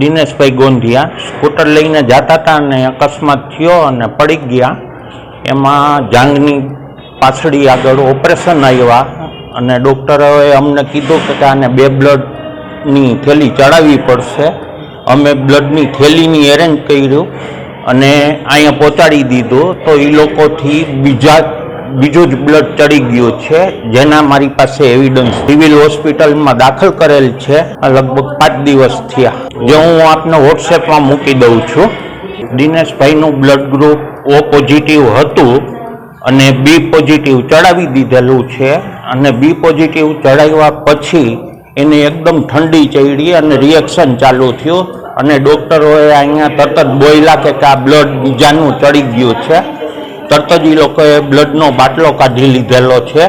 Dineshbhai Gondhiya scooter લઈને જતા હતા અને અકસ્માત થયો અને પડી ગયા. એમાં જાંગની પાછળી આગળ ઓપરેશન આવ્યા અને ડૉક્ટરોએ અમને કીધું કે આને બે બ્લડની થેલી ચડાવવી પડશે. અમે બ્લડની થેલીની એરેન્જ કર્યું અને અહીંયા પહોંચાડી દીધું. તો એ લોકોથી બીજા બીજું જ બ્લડ ચડી ગયું છે. જેના મારી પાસે એવિડન્સ સિવિલ હોસ્પિટલમાં દાખલ કરેલ છે. લગભગ પાંચ દિવસ થયા. જે હું આપને વોટ્સએપમાં મૂકી દઉં છું. દિનેશભાઈનું બ્લડ ગ્રુપ ઓ પોઝિટિવ હતું અને બી પોઝિટિવ ચડાવી દીધેલું છે. અને બી પોઝિટિવ ચડાવ્યા પછી એને એકદમ ઠંડી ચડી અને રિએક્શન ચાલુ થયું. અને ડૉક્ટરોએ અહીંયા તરત બોયલા કે આ બ્લડ બીજાનું ચડી ગયું છે. તરત જ એ લોકોએ બ્લડનો બાટલો કાઢી લીધેલો છે.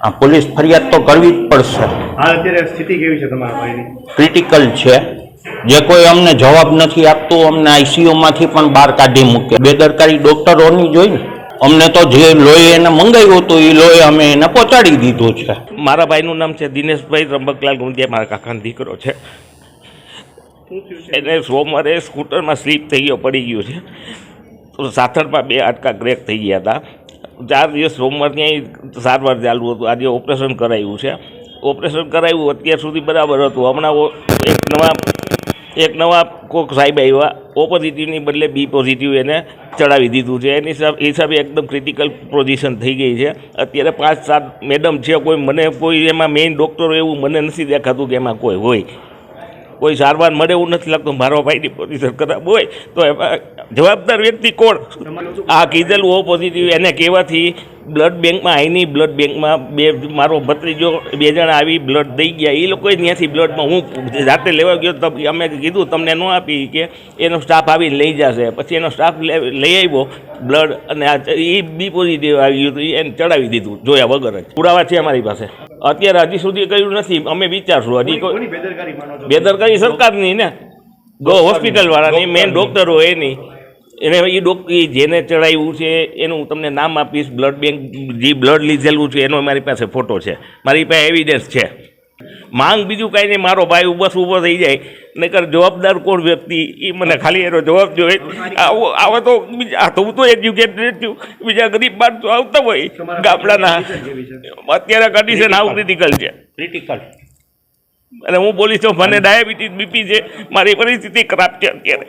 આ પોલીસ ફરિયાદ તો કરવી જ પડશે. અત્યારે સ્થિતિ કેવી છે તમારા ભાઈની? ક્રિટિકલ છે. જે કોઈ અમને જવાબ નથી આપતું અમને આઈસીયુમાંથી પણ બહાર કાઢી મૂકે. બેદરકારી ડૉક્ટરોની જોઈ ને. અમને તો જે લોહી એને મંગાવ્યું હતું એ લોહી અમે એને પહોંચાડી દીધું છે. મારા ભાઈનું નામ છે દિનેશભાઈ રંબકલાલ ગુંદિયા મારા કાકાનો દીકરો છે? એને સોમવારે સ્કૂટરમાં સ્લીપ થઈ ગયો પડી ગયું છે. સાથળમાં બે હાડકા ક્રેક થઈ ગયા હતા. ચાર દિવસ સોમવાર અહીં સારવાર ચાલુ હતું. આજે ઓપરેશન કરાવ્યું છે. ઓપરેશન કરાવ્યું અત્યાર સુધી બરાબર હતું. હમણાં એક નવા એક નવા કોક સાહેબ આવ્યા. ઓ પોઝિટિવની બદલે બી પોઝિટિવ એને ચડાવી દીધું છે. એની હિસાબે એકદમ ક્રિટિકલ પોઝિશન થઈ ગઈ છે. અત્યારે પાંચ સાત મેડમ છે કોઈ મને કોઈ એમાં મેઇન ડૉક્ટરો એવું મને નથી દેખાતું કે એમાં કોઈ હોય. કોઈ સારવાર મળે એવું નથી લાગતું. મારો ભાઈની પોઝિશન ખરાબ હોય તો એમાં જવાબદાર વ્યક્તિ કોણ? આ કીધેલું ઓ પોઝિટિવ એને કહેવાથી બ્લડ બેંકમાં આઈની બ્લડ બેંકમાં બે, મારો ભત્રીજો, બે જણા આવી બ્લડ દઈ ગયા. એ લોકોએ ત્યાંથી બ્લડમાં હું જાતે લેવા ગયો તો અમે કીધું તમને ન આપી કે એનો સ્ટાફ આવીને લઈ જશે. પછી એનો સ્ટાફ લઈ આવ્યો બ્લડ અને આ એ બી પોઝિટિવ આવી ગયું એને ચડાવી દીધું જોયા વગર જ. પુરાવા છે અમારી પાસે. અત્યારે હજી સુધી કર્યું નથી. અમે વિચારશું. હજી કોઈ બેદરકારી સરકારની ને. ગો હોસ્પિટલ વાળાની મેન ડોક્ટરો એની. એને એ ડોક ઈ જેને ચડાવ્યું છે એનું હું તમને નામ આપીશ. બ્લડ બેંક જે બ્લડ લીધેલું છે એનો મારી પાસે ફોટો છે. મારી પાસે એવિડન્સ છે. માંગ બીજું કાંઈ નહીં મારો ભાઈ બસ ઊભો થઈ જાય. નકર જવાબદાર કોણ વ્યક્તિ? એ મને ખાલી એનો જવાબ જોઈએ આવો આવા તો બીજા તો હું તો એજ્યુકેટેડ છું. બીજા ગરીબ માણસો આવતા હોય. ગામડાના. અત્યારે કન્ડિશન આવું ક્રિટિકલ છે. ક્રિટિકલ અને હું બોલીશ તો મને ડાયાબિટીસ બીપી છે. મારી પરિસ્થિતિ ખરાબ છે અત્યારે.